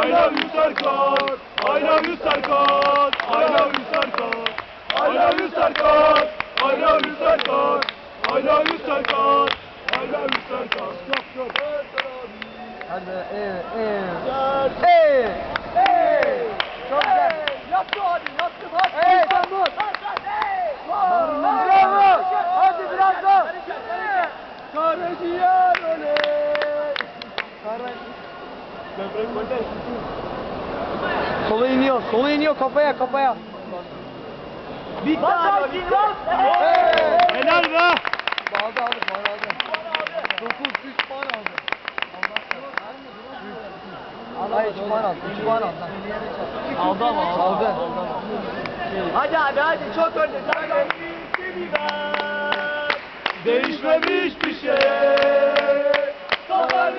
I love you Sarkar. I love you Sarkar. I love you Sarkar. I love you Sarkar. I love you Sarkar. I love you Sarkar. I love you Sarkar. Stop, stop. Hadi, ee, ee. Ee, ee. Sola iniyor. Sola iniyor kafaya kafaya. Tane. abi bas. Evet. Helal be. Aldı aldı puan aldı. 9 3 puan aldı. Hayır 3 puan aldı. 3 puan aldı. Aldı ama Aldı. Hadi hadi hadi çok önde. Hadi. Değişmemiş bir şey. Sana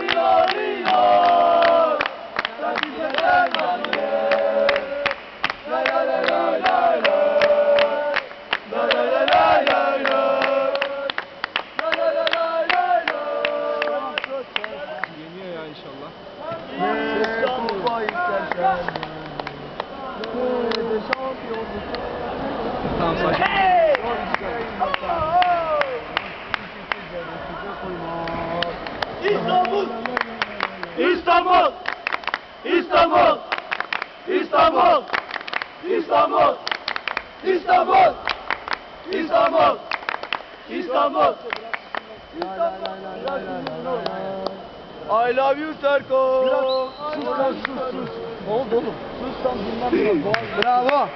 Tamam sakin. Hey! İstanbul! İstanbul! İstanbul! İstanbul! İstanbul! İstanbul! İstanbul! İstanbul! I love you Serko. Sus lan sus sus. Ne oldu oğlum? Sus lan bilmem ne. Bravo.